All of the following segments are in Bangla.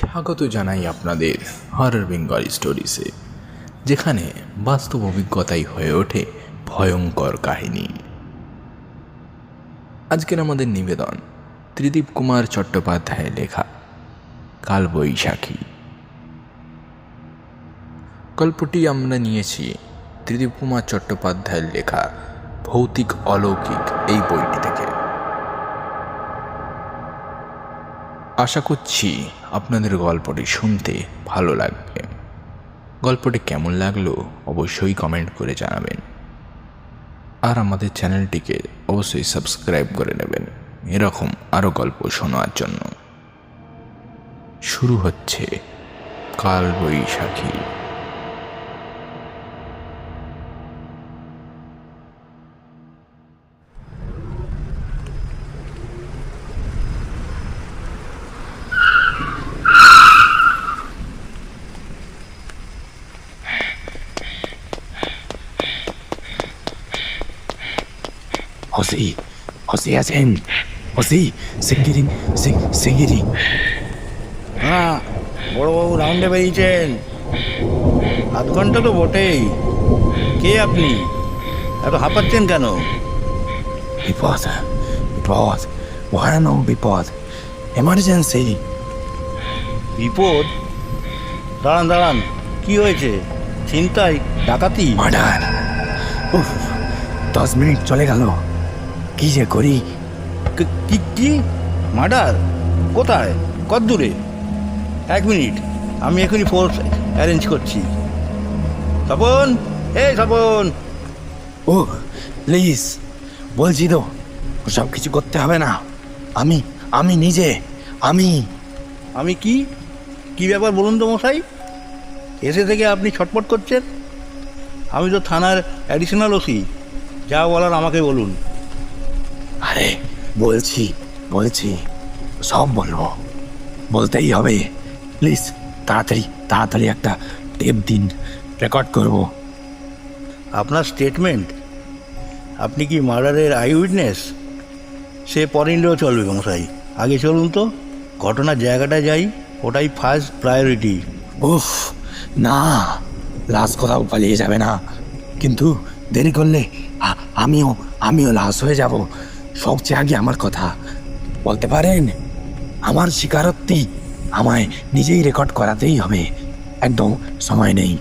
স্বাগত জানাই আপনাদের হরর বেঙ্গল স্টোরিসে যেখানে বাস্তব অভিজ্ঞতাই হয়ে ওঠে ভয়ঙ্কর কাহিনী। আজকের আমাদের নিবেদন, ত্রিদীপ কুমার চট্টোপাধ্যায়ের লেখা, কালবৈশাখী। গল্পটি আমরা নিয়েছি ত্রিদীপ কুমার চট্টোপাধ্যায়ের লেখা, ভৌতিক অলৌকিক এই বইটি থেকে। আশা করছি আপনাদের গল্পটি শুনতে ভালো লাগবে। গল্পটি কেমন লাগল অবশ্যই কমেন্ট করে জানাবেন। আর আমাদের চ্যানেলটিকে অবশ্যই সাবস্ক্রাইব করে নেবেন। এরকম আরও গল্প শোনার জন্য। শুরু হচ্ছে কাল বৈশাখী হসি হসি আছেন হসি সিঙ্গিরিং সিঙ্গিরিং হ্যাঁ বড়বাবু রাউন্ডে বেরিয়েছেন। আধ ঘণ্টা তো বটেই। কে আপনি? এত হাঁপাচ্ছেন কেন? বিপদ বিপদ ভয়ানক বিপদ এমার্জেন্সি বিপদ? দাঁড়ান দাঁড়ান কি হয়েছে? চিন্তায় ডাকাতি? মার্ডার উফ দশ মিনিট চলে গেল। কি যে করি? কি- কি মার্ডার? কোথায়? কত দূরে এক মিনিট। আমি এখনই ফোর্স অ্যারেঞ্জ করছি। স্বপন? এই স্বপন! ও প্লিজ বলছি তো সব কিছু করতে হবে না। আমি আমি নিজে আমি। আমি কি? কি ব্যাপার বলুন তো মশাই? এসে থেকে আপনি ছটপট করছেন? আমি তো থানার অ্যাডিশনাল ওসি। যা বলার আমাকে বলুন। আরে বলছি বলছি সব বলব। বলতেই হবে। প্লিজ তাড়াতাড়ি তাড়াতাড়ি একটা টেপ দিন রেকর্ড করব। আপনার স্টেটমেন্ট আপনি কি মার্ডারের আই উইটনেস সে পরে নিলেও চলবে মশাই। আগে চলুন তো ঘটনার জায়গাটায় যাই ওটাই ফার্স্ট প্রায়োরিটি উফ না লাশ কোথাও পালিয়ে যাবে না। কিন্তু দেরি করলে আমিও আমিও লাশ হয়ে যাব। সবচেয়ে আগে আমার কথা বলতে পারেন? আমার স্বীকারোক্তি আমায় নিজেই রেকর্ড করাতেই হবে। একদম সময় নেই।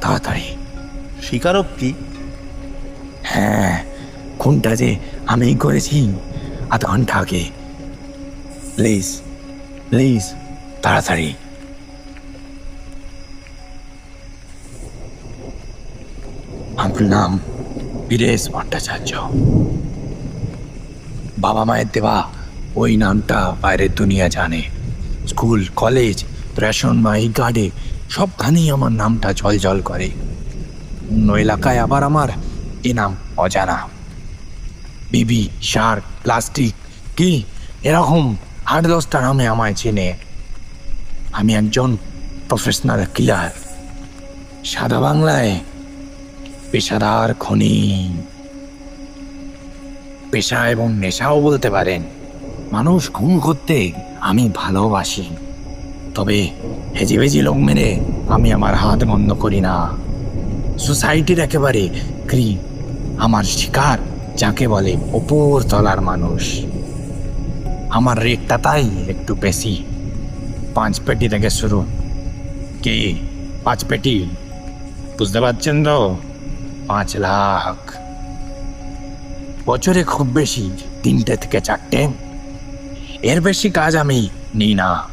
তাড়াতাড়ি। স্বীকারোক্তি? হ্যাঁ খুনটা যে আমি করেছি আধ ঘণ্টা আগে। প্লিজ প্লিজ তাড়াতাড়ি। আমার নাম বীরেশ ভট্টাচার্য। বাবা মায়ের দেওয়া ওই নামটা বাইরের দুনিয়া জানে। স্কুল, কলেজ, রেশন এই গার্ডে, সবখানেই আমার নামটা জল জল করে। অন্য এলাকায় আবার আমার এ নাম অজানা। বিবি সার প্লাস্টিক, কি? এরকম আট দশটা নামে আমায় চেনে। আমি একজন প্রফেশনাল কিলার। সাদা বাংলায় পেশাদার খনি। পেশা এবং নেশাও বলতে পারেন। মানুষ খুন করতে আমি ভালোবাসি। তবে হেজিবেজি লোক মেরে আমি আমার হাত বন্ধ করি না। সোসাইটির একেবারে ক্রি আমার শিকার যাকে বলে ওপর তলার মানুষ। আমার রেটটা তাই একটু বেশি। পাঁচ পেটি থেকে শুরু। কি? পাঁচ পেটি? বুঝতে পারছেন তো? পাঁচ লাখ। বছরে খুব বেশি, তিনটে থেকে চারটে। এর বেশি কাজ আমি নিই না।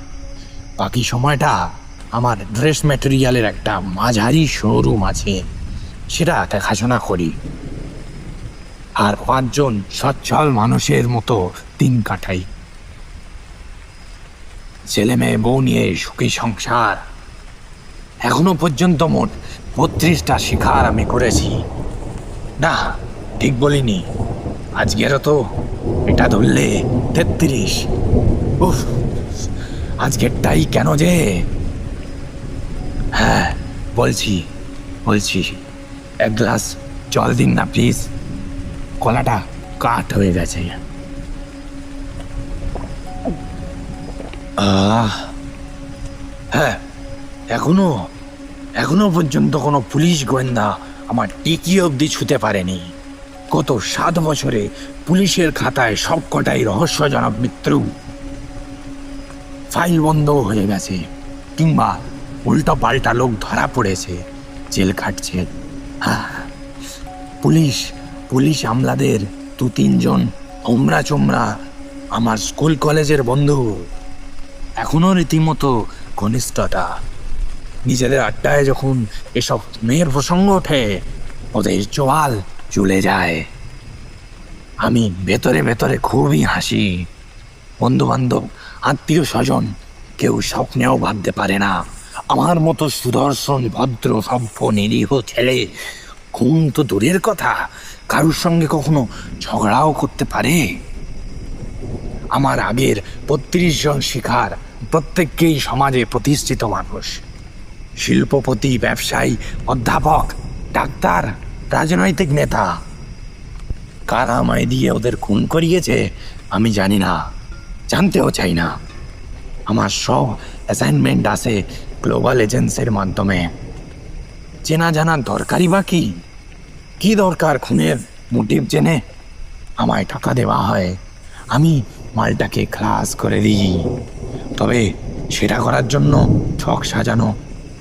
বাকি সময়টা আমার ড্রেস ম্যাটেরিয়ালের একটা মাঝারি শোরুম আছে, সেটা দেখাশোনা করি। আর পাঁচজন সচ্ছল মানুষের মতো দিন কাটাই। ছেলে মেয়ে, বউ নিয়ে সুখী সংসার। এখনও পর্যন্ত মোট বত্রিশটা শিকার আমি করেছি। না, ঠিক বলিনি। আজকেরও তো এটা ধরলে তেত্রিশ। উফ, আজকেরটাই কেন যে? হ্যাঁ বলছি বলছি, এক গ্লাস জল দিন না, প্লিজ। গলাটা কাঠ হয়ে গেছে। হ্যাঁ এখনও এখনও পর্যন্ত কোনো পুলিশ গোয়েন্দা আমার টিকি অবধি ছুতে পারেনি। গত সাত বছরে পুলিশের খাতায় সবকটাই রহস্যজনক মৃত্যু। ফাইল বন্ধ হয়ে গেছে, কিংবা উল্টো পাল্টা লোক ধরা পড়েছে, জেল খাটছে। পুলিশ পুলিশ আমলাদের দু তিনজন হোমরা চোমরা আমার স্কুল কলেজের বন্ধু। এখনও রীতিমতো ঘনিষ্ঠতা। নিজেদের আড্ডায় যখন এসব মেয়ের প্রসঙ্গ ওঠে, ওদের চোয়াল চলে যায়। আমি ভেতরে ভেতরে খুবই হাসি। বন্ধু বান্ধব আত্মীয় স্বজন কেউ স্বপ্নেও ভাবতে পারে না। আমার মতো সুদর্শন, ভদ্র, সভ্য, নিরীহ ছেলে খুন তো দূরের কথা। কারুর সঙ্গে কখনো ঝগড়াও করতে পারে? আমার আগের বত্রিশ জন শিখার প্রত্যেককেই সমাজে প্রতিষ্ঠিত মানুষ। শিল্পপতি, ব্যবসায়ী, অধ্যাপক, ডাক্তার রাজনৈতিক নেতা। কারা আমায় দিয়ে ওদের খুন করিয়েছে, আমি জানি না। জানতেও চাই না। আমার সব অ্যাসাইনমেন্ট আছে গ্লোবাল এজেন্সির মাধ্যমে। চেনা জানার দরকারই বা কি? কি দরকার খুনের মোটিভ জেনে আমায় টাকা দেওয়া হয়? আমি মালটাকে ক্লাস করে দিই। তবে সেটা করার জন্য ছক সাজানো,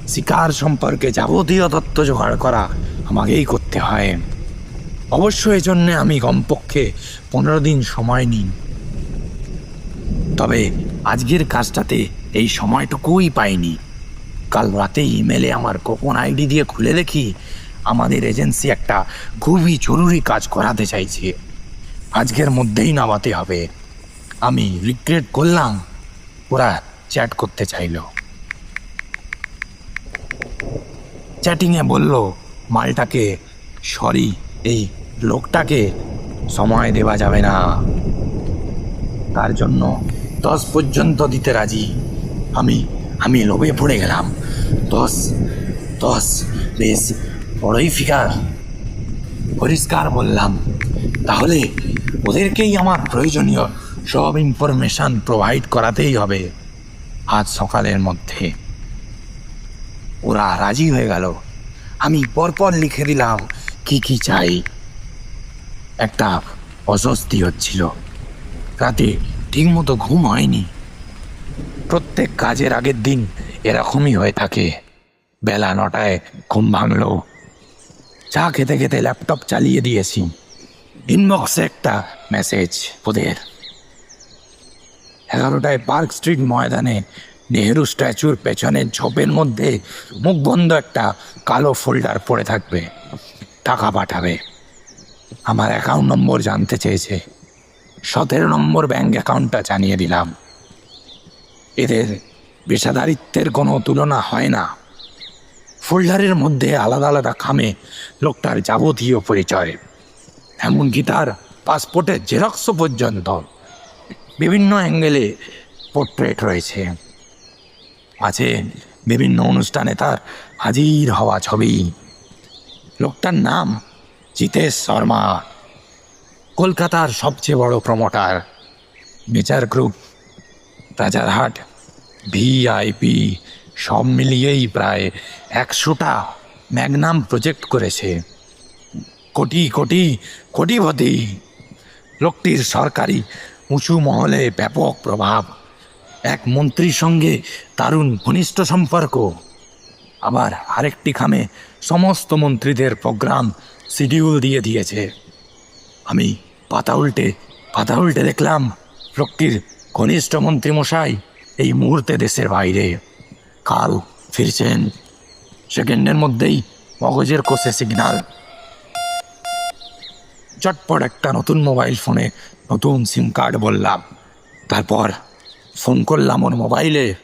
শিকার সম্পর্কে যাবতীয় তথ্য জোগাড় করা আমাকেই করতে হয়। অবশ্য এজন্যে আমি কমপক্ষে পনেরো দিন সময় নিই। তবে আজকের কাজটাতে এই সময়টুকুই পাইনি। কাল রাতে ইমেলে আমার গোপন আইডি দিয়ে খুলে দেখি আমাদের এজেন্সি একটা খুবই জরুরি কাজ করাতে চাইছে। আজকের মধ্যেই নামাতে হবে। আমি রিগ্রেট করলাম, ওরা চ্যাট করতে চাইলো। চ্যাটিংয়ে বলল, মালটাকে সরি, এই লোকটাকে সময় দেওয়া যাবে না। তার জন্য দশ পর্যন্ত দিতে রাজি। আমি আমি লোভে পড়ে গেলাম। দশ দশ, বেশ, বড়ই ফিকার পরিষ্কার বললাম, তাহলে ওদেরকেই আমার প্রয়োজনীয় সব ইনফরমেশন প্রোভাইড করাতেই হবে আজ সকালের মধ্যে। ওরা রাজি হয়ে গেল। আমি পরপর লিখে দিলাম কি কি চাই? একটা অস্বস্তি হচ্ছিল। রাতে ঠিকমতো ঘুম হয়নি। প্রত্যেক কাজের আগের দিন এরকমই হয়ে থাকে। বেলা নটায় ঘুম ভাঙলো। চা খেতে খেতে ল্যাপটপ চালিয়ে দিয়েছি। ইনবক্সে একটা মেসেজ ওদের। এগারোটায় পার্ক স্ট্রিট ময়দানে নেহেরু স্ট্যাচুর পেছনের ঝোপের মধ্যে মুখ বন্ধ একটা কালো ফোল্ডার পড়ে থাকবে। টাকা পাঠাবে। আমার অ্যাকাউন্ট নম্বর জানতে চেয়েছে। সতেরো নম্বর ব্যাঙ্ক অ্যাকাউন্টটা জানিয়ে দিলাম। এদের পেশাদারিত্বের কোনো তুলনা হয় না। ফোল্ডারের মধ্যে আলাদা আলাদা খামে লোকটার যাবতীয় পরিচয়। এমনকি তার পাসপোর্টের জেরক্সও পর্যন্ত বিভিন্ন অ্যাঙ্গেলে পোর্ট্রেট রয়েছে। আছে বিভিন্ন অনুষ্ঠানে তার হাজির হওয়া ছবি। লোকটার নাম জিতেশ শর্মা, কলকাতার সবচেয়ে বড় promoter major group Rajarhat VIP সব মিলিয়েই প্রায় একশোটা ম্যাগনাম প্রজেক্ট করেছে। কোটি কোটি, কোটিপতি। লোকটির সরকারি উঁচু মহলে ব্যাপক প্রভাব। এক মন্ত্রীর সঙ্গে দারুণ ঘনিষ্ঠ সম্পর্ক। আবার আরেকটি খামে সমস্ত মন্ত্রীদের প্রোগ্রাম শিডিউল দিয়ে দিয়েছে। আমি পাতা উল্টে পাতা উল্টে দেখলাম লোকটির ঘনিষ্ঠ মন্ত্রী মশাই এই মুহূর্তে দেশের বাইরে। কাল ফিরছেন। সেকেন্ডের মধ্যেই মগজের কোষে সিগনাল। চটপট একটা নতুন মোবাইল ফোনে নতুন সিম কার্ড বললাম। তারপর ফোন করলাম ওর মোবাইলে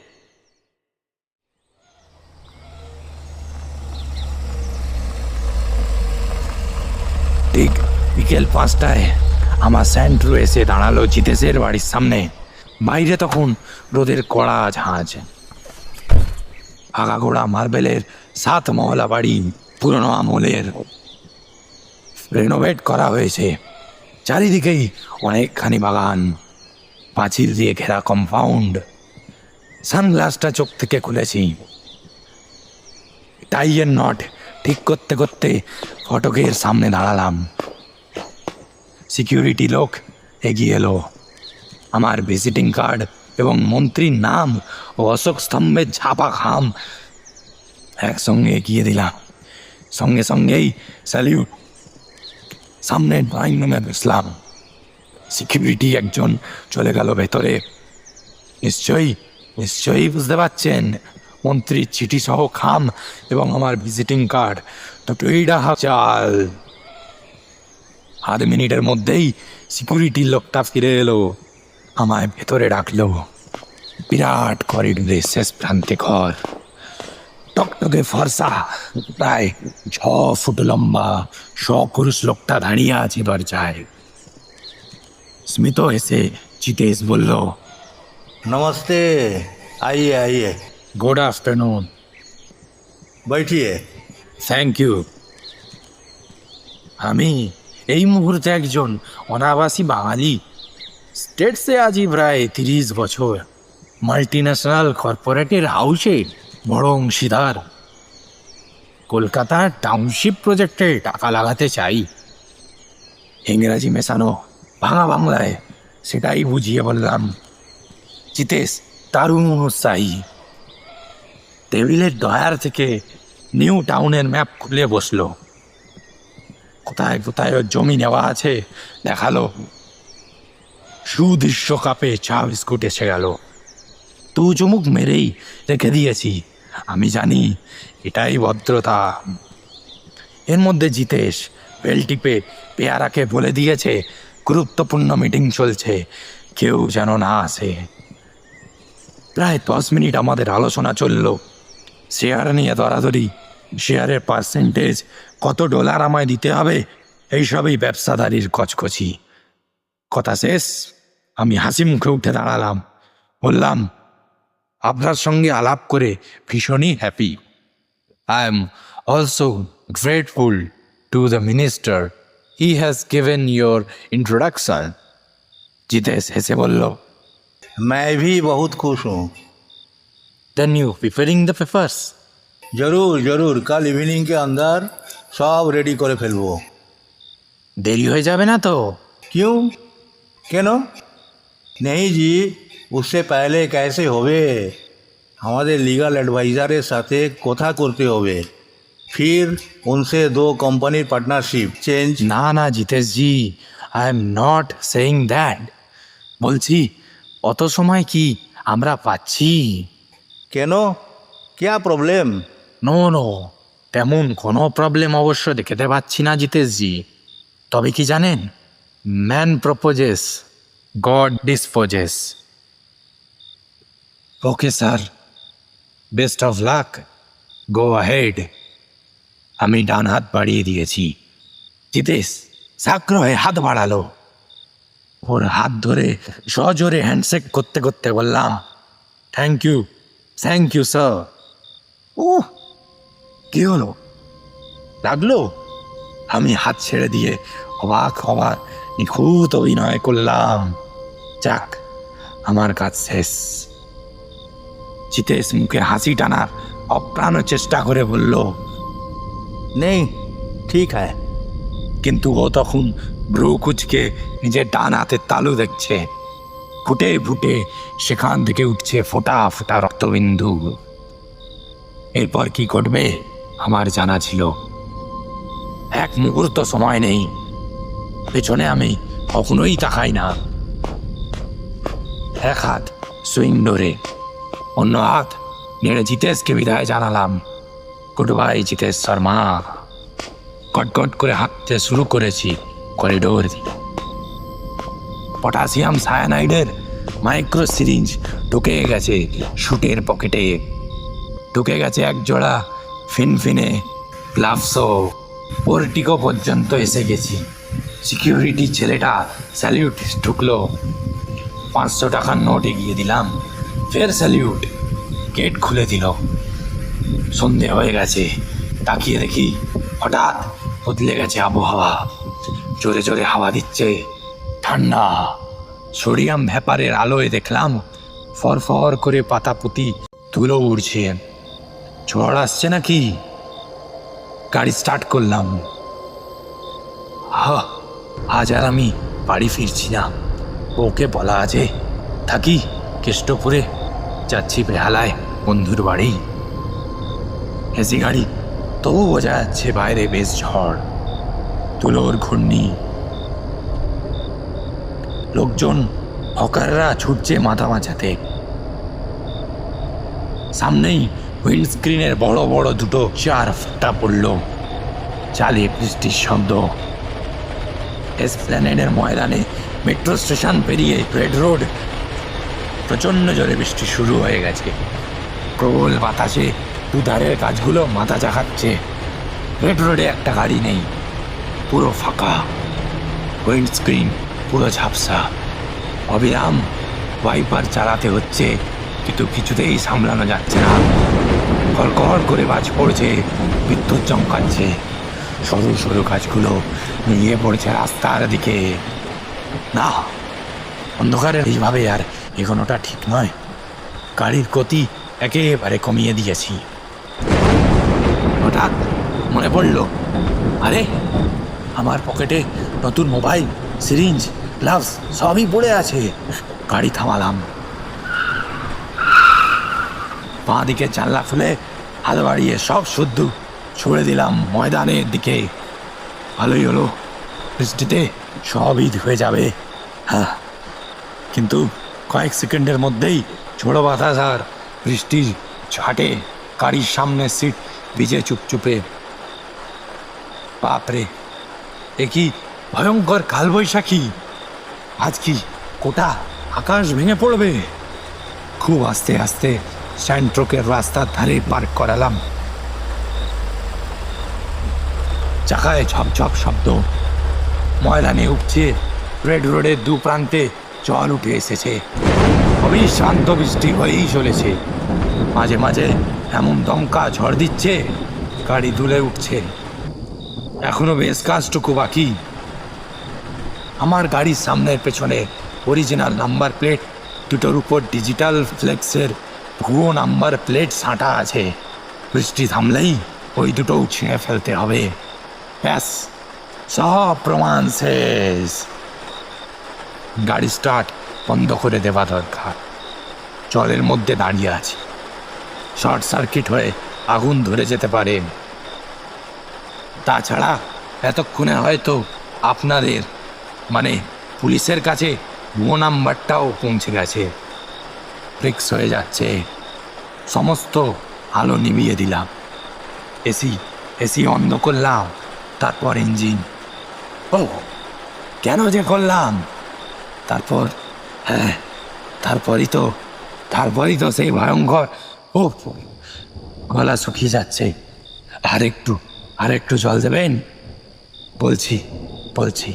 ঠিক বিকেল পাঁচটায় আমার স্যান্ট্রো এসে দাঁড়াল জিতেশের বাড়ির সামনে। বাইরে তখন রোদের কড়া ঝাঁঝ আগাগোড়া মার্বেলের সাত মহলা বাড়ি পুরনো আমলের রেনোভেট করা হয়েছে। চারিদিকেই অনেকখানি বাগান। পাঁচিল দিয়ে ঘেরা কম্পাউন্ড সানগ্লাসটা চোখ থেকে খুলেছি। টাইয়ের নট ঠিক করতে করতে ফটকের সামনে দাঁড়ালাম। সিকিউরিটি লোক এগিয়ে এলো। আমার ভিজিটিং কার্ড এবং মন্ত্রীর নাম ও অশোক স্তম্ভের ছাপা খাম একসঙ্গে এগিয়ে দিলাম। সঙ্গে সঙ্গেই স্যালিউট সামনে ড্রয়িং রুমে বসলাম। সিকিউরিটি একজন চলে গেল ভেতরে। নিশ্চয়ই নিশ্চয়ই বুঝতে পারছেন, মন্ত্রীর চিঠি সহ খাম এবং আমার ভিজিটিং কার্ড দুটোই ডাহা চাল। আধ মিনিটের মধ্যেই সিকিউরিটির লোকটা ফিরে এলো আমায় ভেতরে রাখলো বিরাট করিডোরে শেষ প্রান্তে ঘর টকটকে ফর্সা প্রায় ছ ফুট লম্বা সপুরুষ লোকটা দাঁড়িয়ে আছে দরজায় স্মিত এসে জিতেশ বলল नमस्ते आइए आइए গুড আফটারনুন बैठिए থ্যাংক ইউ আমি এই মুহূর্তে একজন অনাবাসী বাঙালি। স্টেটসে আজই প্রায় তিরিশ বছর। মাল্টি ন্যাশনাল কর্পোরেটের হাউসে বড় অংশীদার। কলকাতার টাউনশিপ প্রজেক্টে টাকা লাগাতে চাই। ইংরাজি মেশানো ভাঙা বাংলায় সেটাই বুঝিয়ে বললাম। জিতেশ, দারুণ উৎসাহী। টেবিলের ডয়ার থেকে নিউ টাউনের ম্যাপ খুলে বসল। কোথায় কোথায়? ওর জমি নেওয়া আছে। দেখাল। সুদৃশ্য কাপে চা বিস্কুট এসে গেল। তু চুমুক মেরেই রেখে দিয়েছি। আমি জানি এটাই ভদ্রতা। এর মধ্যে জিতেশ বেল টিপে পেয়ারাকে বলে দিয়েছে, গুরুত্বপূর্ণ মিটিং চলছে, কেউ যেন না আসে। প্রায় দশ মিনিট আমাদের আলোচনা চলল। শেয়ার নিয়ে দরাদরি, শেয়ারের পার্সেন্টেজ কত ডলার আমায় দিতে হবে এইসবই ব্যবসাদারির কচকচি কথা শেষ আমি হাসি মুখে উঠে দাঁড়ালাম বললাম আপনার সঙ্গে আলাপ করে ভীষণই happy I am also grateful to the minister he has given your introduction Jitesh হেসে বলল मैं भी बहुत खुश हूँ then you preferring the papers जरूर जरूर कल इवनिंग के अंदर सब रेडी করে ফেলবো দেরি হয়ে যাবে না তো क्यों কেন नहीं जी उससे पहले कैसे হবে আমাদের লিগাল অ্যাডভাইজারের সাথে কথা করতে হবে फिर उनसे दो कंपनीर पार्टनारशिप চেঞ্জ না না Jitesh ji I am not saying that বলছি অত সময় কি আমরা পাচ্ছি কেন क्या প্রবলেম নো নো তেমন কোনো প্রবলেম অবশ্য দেখাতে পাচ্ছি না জিতেশ জি তবে কি জানেন? Man proposes God disposes okay sir best of luck go ahead আমি ডান হাত বাড়িয়ে দিয়েছি। জিতেশ, সাগ্রহে হাত বাড়ালো। ওর হাত ধরে সজোরে হ্যান্ডশেক করতে করতে বললাম thank you thank you sir ও কি হলো? লাগল? আমি হাত ছেড়ে দিয়ে অবাক হবার নিখুঁত অভিনয় করলাম। যাক, আমার কাজ শেষ। জিতেশ মুখে হাসি টানার অপ্রাণ চেষ্টা করে বলল, নেই, ঠিক হ্যায় কিন্তু ও তখন ভ্রু কুচকে নিজের ডান হাতের তালু দেখছে। ফুটে ফুটে সেখান থেকে উঠছে ফোটা ফোটা রক্তবিন্দু। এরপর কি ঘটবে? আমার জানা ছিল। এক মুহূর্ত সময় নেই। পেছনে আমি কখনোই তাকাই না। এক হাত সুইং ডোরে, অন্য হাত নেড়ে জিতেশকে বিদায় জানালাম। Good bye Jitesh Sharma. কটকট করে হাঁটতে শুরু করেছি করিডোর। পটাশিয়াম সায়ানাইডের মাইক্রো সিরিঞ্জ ঢুকে গেছে শুটের পকেটে। ঢুকে গেছে এক জোড়া ফিনফিনে গ্লাভসও পোর্টিকো পর্যন্ত এসে গেছি। সিকিউরিটি ছেলেটা স্যালিউট ঢুকলো। পাঁচশো টাকার নোট এগিয়ে দিলাম। ফের স্যালিউট গেট খুলে দিল। সন্ধে হয়ে গেছে। তাকিয়ে দেখি হঠাৎ বদলে গেছে আবহাওয়া। জোরে জোরে হাওয়া দিচ্ছে। ঠান্ডা। সোডিয়াম ভ্যাপারের আলোয় দেখলাম ফর ফর করে পাতা পুঁতি তুলো উড়ছে। ঝড় আসছে নাকি? গাড়ি স্টার্ট করলাম। হা আজ আর আমি বাড়ি ফিরছি না। ওকে বলা আছে। থাকি কেষ্টপুরে। যাচ্ছি বেহালায় বন্ধুর বাড়ি। এসি গাড়ি। তবু বোঝা যাচ্ছে বাইরে বেশ ঝড়। তুলোর ঘূর্ণি। লোকজন হকাররা ছুটছে মাথা মাচাতে সামনেই উইন্ডস্ক্রিনের বড় বড় দুটো চার ফুটা পড়ল। চালে বৃষ্টির শব্দ। এসপ্ল্যানেডের ময়দানে মেট্রো স্টেশন পেরিয়ে রেড রোড। প্রচণ্ড জোরে বৃষ্টি শুরু হয়ে গেছে। প্রবল বাতাসে দুধারের গাছগুলো মাথা চাকাচ্ছে রেড রোডে একটা গাড়ি নেই। পুরো ফাঁকা। উইন্ডস্ক্রিন পুরো ঝাপসা। অবিরাম ওয়াইপার চালাতে হচ্ছে। কিন্তু কিছুতেই সামলানো যাচ্ছে না। কড়কড় করে বাজ পড়ছে, বিদ্যুৎ চমকাচ্ছে। সরু সরু গাছগুলো নিয়ে পড়ছে রাস্তার দিকে। না, অন্ধকারে এইভাবে আর এগোনোটা ঠিক নয়। গাড়ির গতি একেবারে কমিয়ে দিয়েছি। হঠাৎ মনে পড়ল, আরে, আমার পকেটে নতুন মোবাইল, সিরিঞ্জ, গ্লাভস সবই পড়ে আছে। গাড়ি থামালাম। বাঁ দিকে জানলা খুলে হাত বাড়িয়ে সব শুদ্ধ। ছুড়ে দিলাম ময়দানের দিকে। ভালোই হলো। বৃষ্টিতে সবই হয়ে যাবে। হ্যাঁ। কিন্তু কয়েক সেকেন্ডের মধ্যেই ঝোড়ো বাতাস আর বৃষ্টির ঝাঁটে গাড়ির সামনে সিট ভিজে চুপচুপে। বাপরে, এ কি ভয়ঙ্কর কালবৈশাখী? আজ কি কোটা আকাশ ভেঙে পড়বে? খুব আস্তে আস্তে স্যান্ট্রোকের রাস্তার ধারে পার্ক করালাম। চাকায় ঝপঝপ শব্দ। ময়দানে উপচে রেড রোডের দু প্রান্তে জল উঠে এসেছে। অবিশ্রান্ত বৃষ্টি হয়েই চলেছে। মাঝে মাঝে এমন দমকা ঝড় দিচ্ছে, গাড়ি দুলে উঠছে। এখনও বেশ কাজটুকু বাকি। আমার গাড়ির সামনের পেছনে অরিজিনাল নাম্বার প্লেট দুটোর উপর ডিজিটাল ফ্লেক্সের ভুয়ো নাম্বার প্লেট সাঁটা আছে। বৃষ্টি থামলেই ওই দুটো ছিঁড়ে ফেলতে হবে। ব্যাস, সব প্রমাণ শেষ। গাড়ি স্টার্ট বন্ধ করে দেওয়া দরকার। জলের মধ্যে দাঁড়িয়ে আছে। শর্ট সার্কিট হয়ে আগুন ধরে যেতে পারে। তাছাড়া এতক্ষণে হয়তো আপনাদের মানে পুলিশের কাছে ভুয়ো নাম্বারটাও পৌঁছে গেছে। ফিক্স হয়ে যাচ্ছে। সমস্ত আলো নিভিয়ে দিলাম। এসি এসি অন্ধ করলাম, তারপর ইঞ্জিন। ও, কেন যে করলাম? তারপর হ্যাঁ তারপরই তো তারপরই তো সেই ভয়ঙ্কর ও গলা শুকিয়ে যাচ্ছে। আর একটু আর একটু জল দেবেন? বলছি বলছি।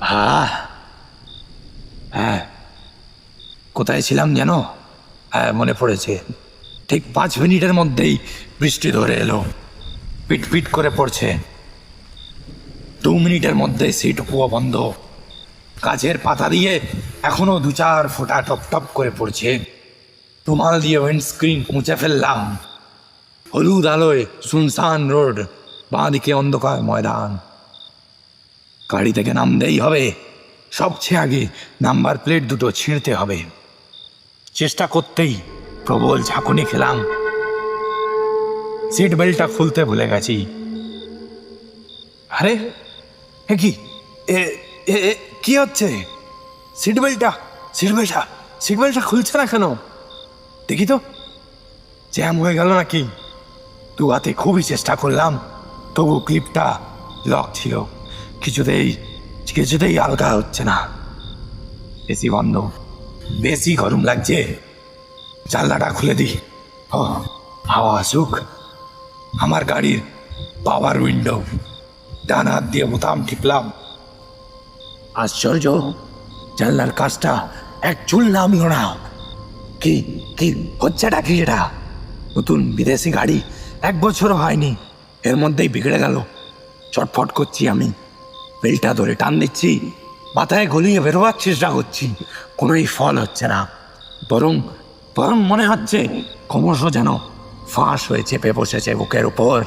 হ্যাঁ কোথায় ছিলাম যেন হ্যাঁ মনে পড়েছে। ঠিক পাঁচ মিনিটের মধ্যেই বৃষ্টি ধরে এলো। পিট পিট করে পড়ছে। দু মিনিটের মধ্যে সিট কুয়া বন্ধ। গাছের পাতা দিয়ে এখনও দু চার ফোঁটা টপ টপ করে পড়ছে। রুমাল দিয়ে উইন্ডস্ক্রিন মুছে ফেললাম। হলুদ আলোয় সুনসান রোড, বাঁদিকে অন্ধকার ময়দান। গাড়ি থেকে নামতেই হবে। সবচেয়ে আগে নাম্বার প্লেট দুটো ছিঁড়তে হবে। চেষ্টা করতেই প্রবল ঝাঁকুনি খেলাম। সিট বেল্টটা খুলতে ভুলে গেছি। আরে, এ কি? কি হচ্ছে? সিট বেল্টটা সিট বেল্টটা সিট বেল্টটা খুলছে না কেন? দেখি তো। জ্যাম হয়ে গেল নাকি? দু হাতে খুবই চেষ্টা করলাম, তবু ক্লিপটা লক ছিল। কিছুতেই কিছুতেই আলগা হচ্ছে না। এসি বন্ধ। বেশি গরম লাগছে। জানলাটা খুলে দিই। ও, হাওয়া আসুক। আমার গাড়ির পাওয়ার উইন্ডো ডান হাত দিয়ে বোতাম টিপলাম। আশ্চর্য, জানলার কাজটা এক চুল নামল না। কি কি হচ্ছেটা কি এটা? নতুন বিদেশি গাড়ি এক বছরও হয়নি। এর মধ্যেই বিগড়ে গেল। চটফট করছি আমি। বেলটা ধরে টান দিচ্ছি। মাথায় গলিয়ে বেরোবার চেষ্টা করছি কোনোই ফল হচ্ছে না। বরং বরং মনে হচ্ছে ক্রমশ যেন ফাঁস হয়ে চেপে বসেছে বুকের উপর।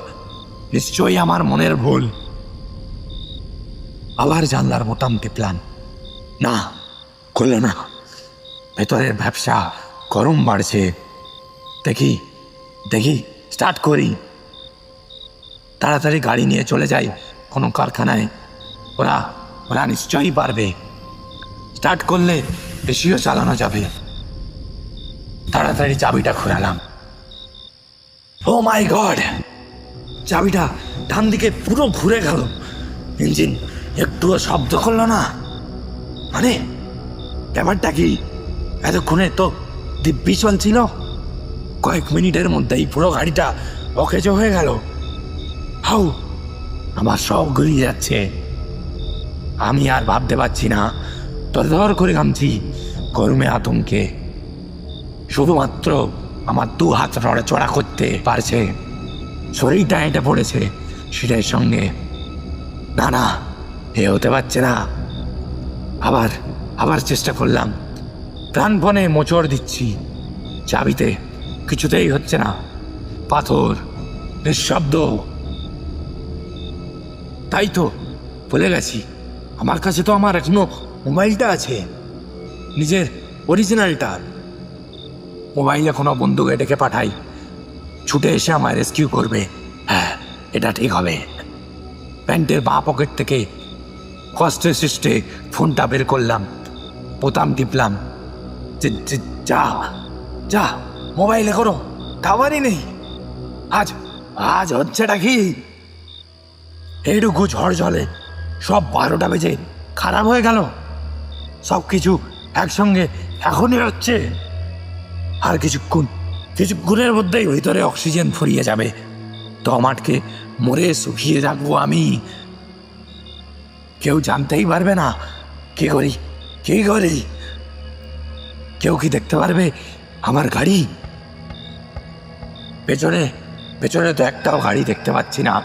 নিশ্চয়ই আমার মনের ভুল। আবার জানলার বোতাম টিপলাম না, খুললো না। ভেতরের ব্যবসা গরম বাড়ছে। দেখি দেখি, স্টার্ট করি। তাড়াতাড়ি গাড়ি নিয়ে চলে যাই কোনো কারখানায়। ওরা ওরা নিশ্চয়ই পারবে। স্টার্ট করলে বেশিও চালানো যাবে। তাড়াতাড়ি চাবিটা ঘোরালাম ও মাই গড! চাবিটা ডান দিকে পুরো ঘুরে গেল। ইঞ্জিন একটুও শব্দ করল না। মানে ব্যাপারটা কি এতক্ষণে তো দিব্যি চলছিল? কয়েক মিনিটের মধ্যেই পুরো গাড়িটা অকেজ হয়ে গেল। হাউ! আমার সব গড়িয়ে যাচ্ছে। আমি আর ভাবতে পারছি না। তরতর করে ঘামছি। গরমে আতঙ্কে। শুধুমাত্র আমার দু হাত নড়াচড়া করতে পারছে। শরীরটা এটা পড়েছে সেটার সঙ্গে। না না, এ হতে পারছে না। আবার আবার চেষ্টা করলাম। প্রাণপণে মোচড় দিচ্ছি। চাবিতে কিছুতেই হচ্ছে না। পাথর, নিঃশব্দ। তাই তো বলে গেছি। আমার কাছে তো আমার এখনও মোবাইলটা আছে। নিজের অরিজিনালটা মোবাইলে কোনো বন্ধুকে ডেকে পাঠাই। ছুটে এসে আমায় রেস্কিউ করবে। হ্যাঁ এটা ঠিক হবে। প্যান্টের বাঁ পকেট থেকে কষ্টে সৃষ্টে ফোনটা বের করলাম। বোতাম টিপলাম। যে- যে- মোবাইলে করো। টাওয়ারই নেই। আজ আজ হচ্ছেটা কি? এইটুকু ঝড় জলে সব বারোটা বেজে খারাপ হয়ে গেল। সব কিছু একসঙ্গে এখনই হচ্ছে। আর কিছুক্ষণ, কিছুক্ষণের মধ্যেই ভিতরে অক্সিজেন ফুরিয়ে যাবে। টমাটকে মরে শুকিয়ে রাখব আমি। কেউ জানতেই পারবে না, কে করি কে করি? কেউ কি দেখতে পারবে আমার গাড়ি? পেছনে পেছনে তো একটাও গাড়ি দেখতে পাচ্ছি না।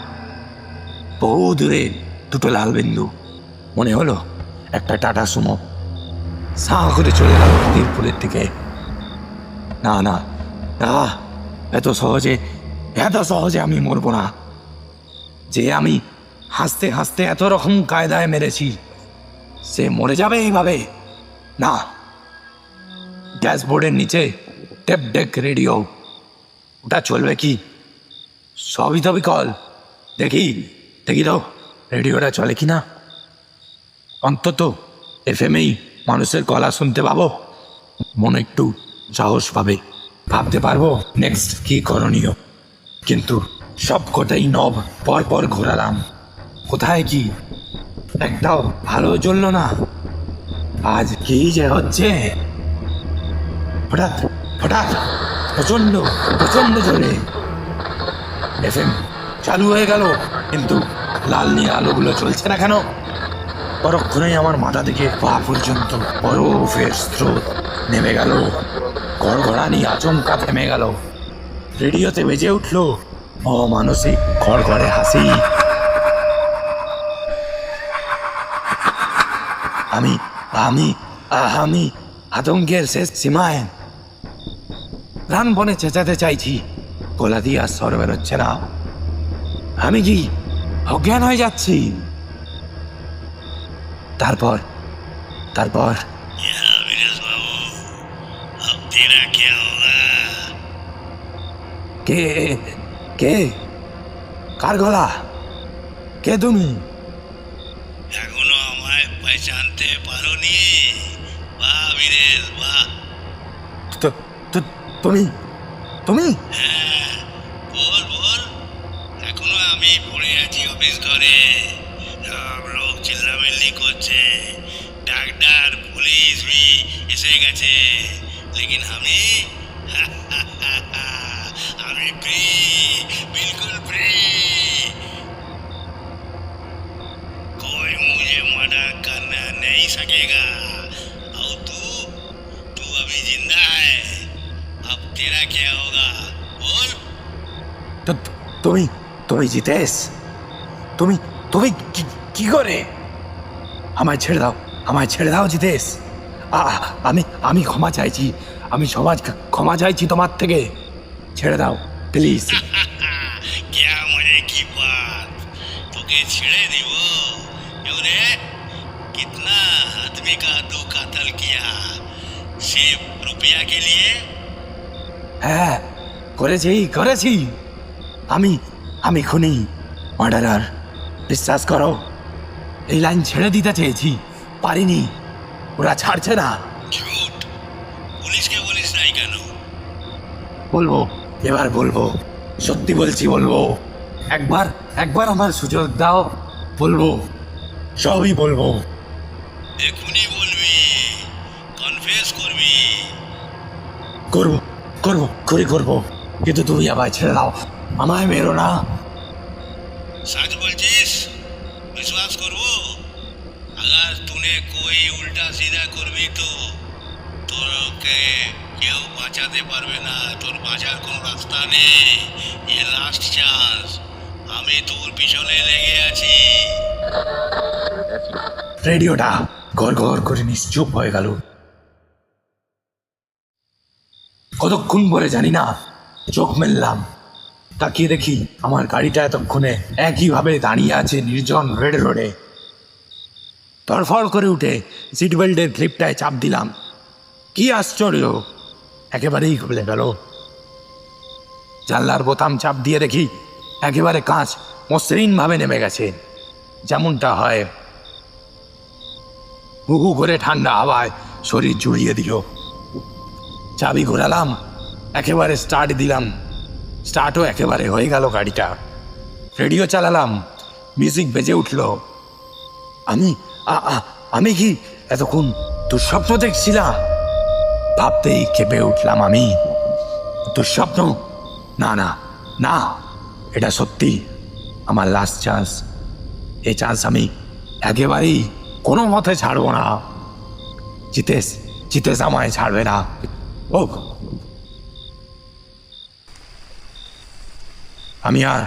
বহু দূরে দুটো লাল বিন্দু। মনে হলো একটা টাটা সুমো। সা করে চলে গেল তীরপুরের দিকে। না না না, এত সহজে এত সহজে আমি মরবো না। যে আমি হাসতে হাসতে এত রকম কায়দায় মেরেছি, সে মরে যাবে এইভাবে? না। ড্যাশবোর্ডের নিচে টেপ ডেক রেডিও। ওটা চলবে কি? সবই তো বিকল। দেখি দেখি তো। রেডিওটা চলে কি না অন্তত এফ এমেই মানুষের গলা শুনতে পাবো। মনে একটু সাহস পাবে। ভাবতে পারব নেক্সট কি করণীয়। কিন্তু সব কটাই নব পর পর ঘোরালাম। কোথায় কি? একটাও ভালো চলল না। আজ কি যে হচ্ছে? হঠাৎ হঠাৎ প্রচণ্ড প্রচণ্ড জোরে। এফএম চালু হয়ে গেল, কিন্তু লাল নিয়ে আলোগুলো চলছে। না কেন? পরক্ষণেই আমার মাথা থেকে পা পর্যন্ত বরফের স্রোত নেমে গেল। গড়গড়ানি আচমকা থেমে গেল। রেডিওতে বেজে উঠল অমানসিক ঘড়ঘড়ে হাসি। আমি আমি আমি আতঙ্কের শেষ সীমায় প্রাণপণে চেঁচাতে চাইছি। গলা দিয়ে আর স্বর বেরোচ্ছে না। আমি কি অজ্ঞান হয়ে যাচ্ছি। তারপর তারপর। কে কে? কার গলা? কে তুমি? এখনও আমায় পেছানতে পারোনি। বা বিরেশ বা। তুমি? তুমি? হ্যাঁ। তুমি তুমি জিতেশ তুমি তুমি কি- কি করে আমায় ছেড়ে দাও আমায় ছেড়ে দাও জিতেশ আ- আমি আমি ক্ষমা চাইছি আমি সমাজ ক্ষমা চাইছি তোমার থেকে ছেড়ে দাও প্লিজ क्या मजे की बात তোকে ছেড়ে দিব क्यों रे कितना आदमी का तू कत्ल किया सिर्फ रुपया के लिए হ্যাঁ করেছি করেছি আমি আমি খুনি মার্ডারার বিশ্বাস করো এই লাইন ছেড়ে দিতে চেয়েছি পারিনি ওরা ছাড়ছে না। পুলিশকে বলিস নাই কেন? বলব এবার বলব সত্যি বলছি বলব একবার একবার আমার সুযোগ দাও বলব সবই বলব। এখনই বলবি কনফেস করবি। করব করব করে করব কিন্তু তুমি আমায় ছেড়ে দাও। আমায় মেরো না सच বলছিস বিশ্বাস করব अगर तूने कोई उल्टा सीधा করবি তো তোরকে কেউ বাঁচাতে পারবে না তোর বাঁচার কোনো রাস্তা নেই এ লাস্ট চান্স আমি তোর পিছনে লেগে আছি রেডিওটা ঘর ঘর করে নিশ্চুপ হয়ে গেল কতক্ষণ পরে জানি না চোখ মেললাম তাকিয়ে দেখি আমার গাড়িটা এতক্ষণে একইভাবে দাঁড়িয়ে আছে নির্জন রেড রোডে। তড়ফড় করে উঠে সিট বেল্টের ক্লিপটায় চাপ দিলাম। কি আশ্চর্য! একেবারেই খুলে গেল। জানলার বোতাম চাপ দিয়ে দেখি একেবারে কাঁচ মসৃণভাবে নেমে গেছে। যেমনটা হয়। হু হু করে ঠান্ডা হাওয়ায় শরীর জুড়িয়ে দিল। চাবি ঘোরালাম, একেবারে স্টার্ট দিলাম। স্টার্টও একেবারে হয়ে গেল গাড়িটা। রেডিও চালালাম মিউজিক বেজে উঠল। আমি আমি কি এতক্ষণ দুঃস্বপ্ন দেখছিলাম? ভাবতেই কেঁপে উঠলাম আমি। দুঃস্বপ্ন? না না না, এটা সত্যি। আমার লাস্ট চান্স এই চান্স আমি একেবারেই কোনো মতে ছাড়বো না। জিতেশ জিতেশ আমায় ছাড়বে না। ও আমি আর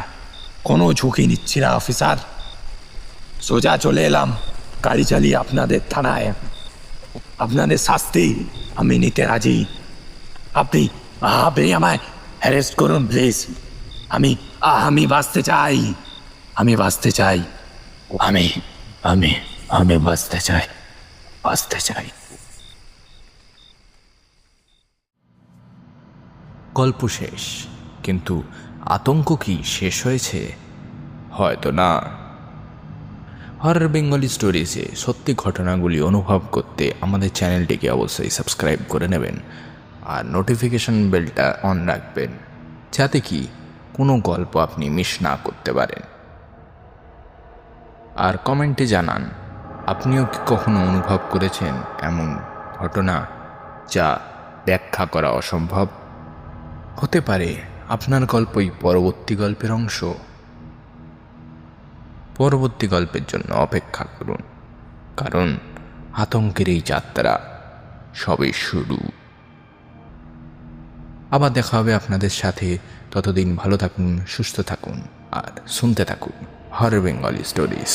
কোনো ঝুঁকি নিচ্ছি না, অফিসার। সোজা চলে এলাম গাড়ি চালিয়ে আপনাদের থানায়। আপনাদের শাস্তি আমি নিতে রাজি। আপনি আপনি আমায় অ্যারেস্ট করুন, প্লিজ। আমি আমি বাঁচতে চাই। আমি বাঁচতে চাই। আমি আমি আমি বাঁচতে চাই। বাঁচতে চাই। গল্প শেষ, কিন্তু আতঙ্ক কি শেষ হয়েছে? হয়তো না। হরর বেঙ্গলি স্টোরিজে সত্যি ঘটনাগুলি অনুভব করতে আমাদের চ্যানেলটিকে অবশ্যই সাবস্ক্রাইব করে নেবেন আর নোটিফিকেশন বেলটা অন রাখবেন, যাতে কি কোনো গল্প আপনি মিস না করতে পারেন। আর কমেন্টে জানান, আপনিও কি কখনো অনুভব করেছেন এমন ঘটনা যা ব্যাখ্যা করা অসম্ভব? হতে পারে। আপনার গল্পই পরবর্তী গল্পের অংশ। পরবর্তী গল্পের জন্য অপেক্ষা করুন, কারণ আতঙ্কের এই যাত্রা সবে শুরু। আবার দেখা হবে আপনাদের সাথে। ততদিন ভালো থাকুন, সুস্থ থাকুন আর শুনতে থাকুন হর বেঙ্গলি স্টোরিজ।